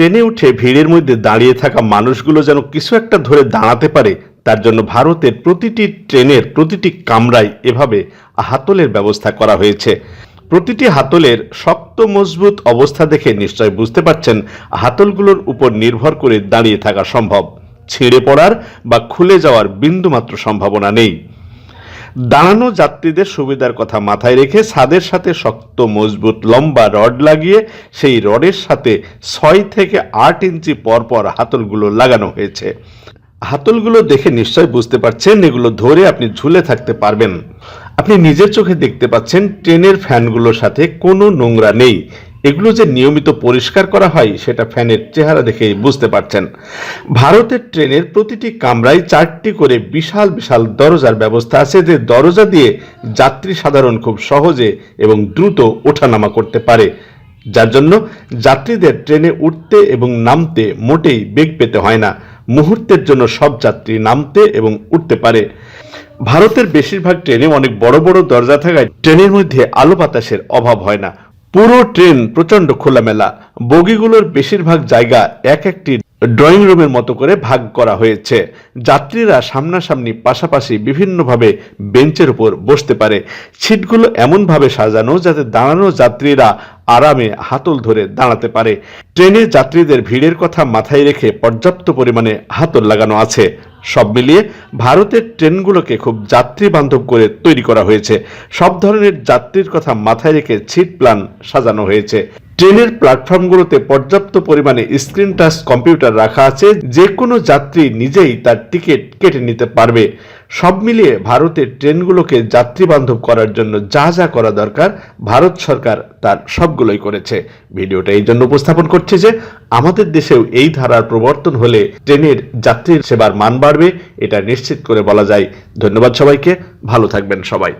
ট্রেনে উঠে ভিড়ের মধ্যে দাঁড়িয়ে থাকা মানুষগুলো যেন কিছু একটা ধরে দাঁড়াতে পারে, তার জন্য ভারতের প্রতিটি ট্রেনের প্রতিটি কামরায় এভাবে হাতলের ব্যবস্থা করা হয়েছে। প্রতিটি হাতলের শক্ত, মজবুত অবস্থা দেখে নিশ্চয় বুঝতে পারছেন হাতলগুলোর উপর নির্ভর করে দাঁড়িয়ে থাকা সম্ভব। ছিঁড়ে পড়ার বা খুলে যাওয়ার বিন্দুমাত্র সম্ভাবনা নেই। দাঁড়ানো যাত্রীদের সুবিধার কথা মাথায় রেখে ছাদের সাথে শক্ত, মজবুত লম্বা রড লাগিয়ে সেই রডের সাথে ছয় থেকে আট ইঞ্চি পর পর হাতলগুলো লাগানো হয়েছে। হাতলগুলো দেখে নিশ্চয় বুঝতে পারছেন, এগুলো ধরে আপনি ঝুলে থাকতে পারবেন। আপনি নিজের চোখে দেখতে পাচ্ছেন, ট্রেনের ফ্যানগুলোর সাথে কোনো নোংরা নেই। এগুলো যে নিয়মিত পরিষ্কার করা হয়, সেটা ফ্যানের চেহারা দেখেই বুঝতে পারছেন। ভারতের ট্রেনের প্রতিটি কামরায় চারটি করে বিশাল বিশাল দরজার ব্যবস্থা আছে যে দরজা দিয়ে যাত্রী সাধারণ খুব সহজে এবং দ্রুত ওঠানামা করতে পারে। যার জন্য যাত্রীদের ট্রেনে উঠতে এবং নামতে মোটেই বেগ পেতে হয় না। মুহূর্তের জন্য সব যাত্রী নামতে এবং উঠতে পারে। ভারতের বেশিরভাগ ট্রেনে অনেক বড় বড় দরজা থাকায় ট্রেনের মধ্যে আলো বাতাসের অভাব হয় না। পুরো ট্রেন প্রচণ্ড খোলামেলা। বগিগুলোর বেশিরভাগ জায়গা এক একটি ড্রয়িং রুমের মতো করে ভাগ করা হয়েছে। যাত্রীরা সামনাসামনি পাশাপাশি বিভিন্নভাবে বেঞ্চের উপর বসতে পারে। সিটগুলো এমনভাবে সাজানো যাতে দাঁড়ানো যাত্রীরা আরামে হাতল ধরে দাঁড়াতে পারে। ট্রেনে যাত্রীদের ভিড়ের কথা মাথায় রেখে পর্যাপ্ত পরিমাণে হাতল লাগানো আছে। সব মিলিয়ে ভারতের ট্রেনগুলোকে খুব যাত্রী বান্ধব করে তৈরি করা হয়েছে। সব ধরনের যাত্রীর কথা মাথায় রেখে ছিট প্ল্যান সাজানো হয়েছে। ট্রেনের প্ল্যাটফর্মগুলোতে পর্যাপ্ত পরিমাণে স্ক্রিন টাচ কম্পিউটার রাখা আছে যে কোনো যাত্রী নিজেই তার টিকিট কেটে নিতে পারবে। সব মিলিয়ে ভারতের ট্রেনগুলোকে যাত্রী বান্ধব করার জন্য যা যা করা দরকার, ভারত সরকার তার সবগুলোই করেছে। ভিডিওটা এই জন্য উপস্থাপন করছে যে, আমাদের দেশেও এই ধারার প্রবর্তন হলে ট্রেনের যাত্রীর সেবার মান বাড়বে, এটা নিশ্চিত করে বলা যায়। ধন্যবাদ সবাইকে, ভালো থাকবেন সবাই।